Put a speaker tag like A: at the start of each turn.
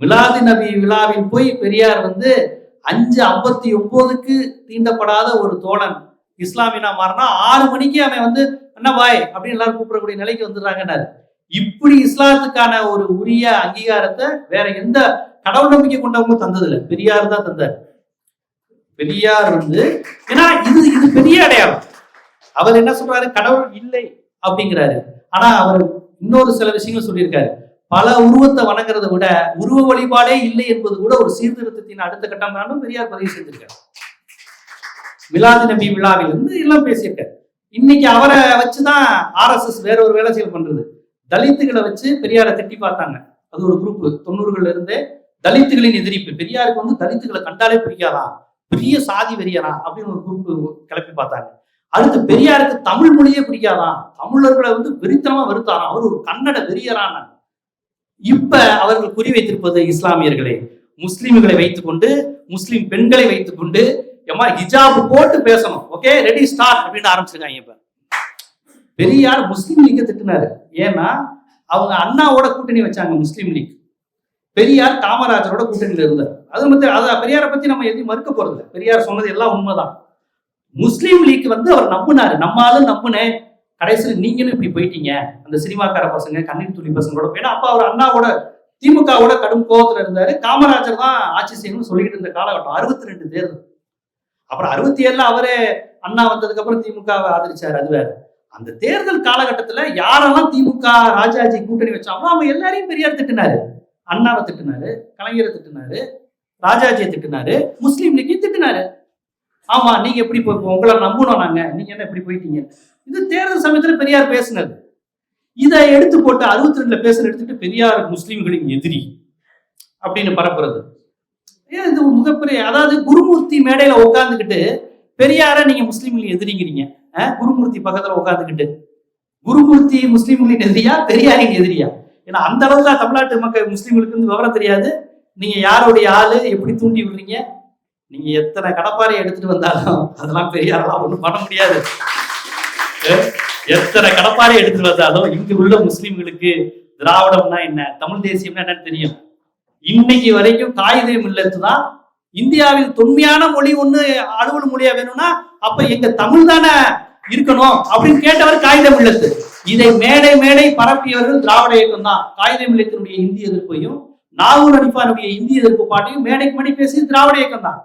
A: மிலாது நபி விழாவில் போய் பெரியார் வந்து அஞ்சு ஐம்பத்தி ஒன்பதுக்கு தீண்டப்படாத ஒரு தோழன். இஸ்லாமினா மாறினா ஆறு மணிக்கு அவன் வந்து என்ன பாய் அப்படின்னு எல்லாரும் கூப்பிடக்கூடிய நிலைக்கு வந்துடுறாங்கன்னாரு. இப்படி இஸ்லாத்துக்கான ஒரு உரிய அங்கீகாரத்தை வேற எந்த கடவுள் நம்பிக்கை கொண்டவங்க தந்ததில்லை. பெரியார் தான் தந்தார். பெரியார் வந்து ஏன்னா இது இது பெரிய அடையாளம். அவர் என்ன சொல்றாரு? கடவுள் இல்லை அப்படிங்கிறாரு. ஆனா அவர் இன்னொரு சில விஷயங்கள் சொல்லியிருக்காரு. பல உருவத்தை வணங்குறதை விட உருவ வழிபாடே இல்லை என்பது கூட ஒரு சீர்திருத்தத்தின் அடுத்த கட்டம் தான் பெரியார் பதிவு செய்திருக்காரு மிலாது நபி விழாவில் இருந்து எல்லாம் பேசியிருக்காரு. இன்னைக்கு அவரை வச்சுதான் ஆர்எஸ்எஸ் வேற ஒரு வேலை செயல் பண்றது. தலித்துகளை வச்சு பெரியாரை திட்டி பார்த்தாங்க. அது ஒரு குரூப் தொண்ணூறுகள்ல இருந்தே தலித்துகளின் எதிரிப்பு. பெரியாருக்கு வந்து தலித்துகளை கண்டாலே பிடிக்காதான் பெரிய சாதி வெறியனா அப்படின்னு ஒரு குரூப் கிளப்பி பார்த்தாங்க. அடுத்து பெரியாருக்கு தமிழ் மொழியே பிடிக்காதான் தமிழர்களை வந்து வெறித்தனமா வெறுத்தாராம் அவர் ஒரு கன்னட வெறியரான இப்ப அவர்கள் குறி வைத்திருப்பது இஸ்லாமியர்களே. முஸ்லிம்களை வைத்துக்கொண்டு முஸ்லிம் பெண்களை வைத்துக்கொண்டு எம்மா ஹிஜாப் போட்டு பேசணும். ஓகே ரெடி ஸ்டார்ட் அப்படின்னு ஆரம்பிச்சிருக்காங்க இப்ப. பெரியார் முஸ்லீம் லீக்கை திட்டினாரு. ஏன்னா அவங்க அண்ணாவோட கூட்டணி வச்சாங்க முஸ்லீம் லீக். பெரியார் காமராஜரோட கூட்டணியில இருந்தார். அது மட்டும் அதை பெரியாரை பத்தி நம்ம எதையும் மறுக்க போறது பெரியார் சொன்னது எல்லாம் உண்மைதான். முஸ்லீம் லீக் வந்து அவர் நம்பினாரு. நம்மாலும் நம்புனேன். கடைசியில் நீங்களும் இப்படி போயிட்டீங்க. அந்த சினிமாக்கார பசங்க கண்ணீர் துளி பசங்களோட போய் ஏன்னா அப்ப அவர் அண்ணாவோட திமுகவோட கடும் கோபத்துல இருந்தாரு. காமராஜர் தான் ஆட்சி செய்யணும்னு சொல்லிக்கிட்டு இருந்த காலகட்டம். அறுபத்தி ரெண்டு தேர்தல் அப்புறம் அறுபத்தி ஏழுல அவரே அண்ணா வந்ததுக்கு அப்புறம் திமுகவை ஆதரிச்சாரு அது வேற. அந்த தேர்தல் காலகட்டத்துல யாரெல்லாம் திமுக ராஜாஜி கூட்டணி வச்சாங்களோ அவங்க எல்லாரையும் பெரியார் திட்டினாரு. அண்ணாவை திட்டினாரு கலைஞரை திட்டினாரு ராஜாஜியை திட்டினாரு முஸ்லீம் லீக்கையும் திட்டினாரு. ஆமா நீங்க எப்படி போய் உங்களை நம்பணும் நாங்க. நீங்க என்ன இப்படி போயிட்டீங்க? இது தேர்தல் சமயத்துல பெரியார் பேசினது. இதை எடுத்து போட்டு அறுபத்தி ரெண்டுல பேசுற எடுத்துட்டு பெரியார் முஸ்லீம்களின் எதிரி அப்படின்னு பரப்புறது. ஏன் இது ஒரு மிகப்பெரிய அதாவது குருமூர்த்தி மேடையில உட்காந்துக்கிட்டு பெரியார நீங்க முஸ்லீம்களின் எதிரிங்கிறீங்க. அஹ்? குருமூர்த்தி பக்கத்துல உட்காந்துக்கிட்டு குருமூர்த்தி முஸ்லீம்களின் எதிரியா பெரியாரின் எதிரியா? ஏன்னா அந்த அளவுக்கு தமிழ்நாட்டு மக்கள் முஸ்லீம்களுக்கு விவரம் தெரியாது. நீங்க யாருடைய ஆளு எப்படி தூண்டி விடுறீங்க? நீங்க எத்தனை கடப்பாறை எடுத்துட்டு வந்தாலும் அதெல்லாம் பெரியாரெல்லாம் ஒண்ணும் பண்ண முடியாது. அஹ் எத்தனை கடப்பாறை எடுத்து வந்தாலும் இங்கு உள்ள முஸ்லிம்களுக்கு திராவிடம்னா என்ன? தமிழ் தேசியம்னா என்னன்னு தெரியும். இன்னைக்கு வரைக்கும் காகிதம் மில்லத்து தான் இந்தியாவில் தொன்மையான மொழி ஒண்ணு அலுவல் மொழியா வேணும்னா அப்ப எங்க தமிழ் தானே இருக்கணும் அப்படின்னு கேட்டவர் காகிதம் இல்லத்து. இதை மேடை மேடை பரப்பியவர்கள் திராவிட இயக்கம் தான். காகிதம் இல்லத்தினுடைய இந்திய எதிர்ப்பையும் நாகூர் அடிப்பாருடைய இந்திய எதிர்ப்பு பாட்டையும் மேடைக்கு மேடை பேசி திராவிட இயக்கம் தான்.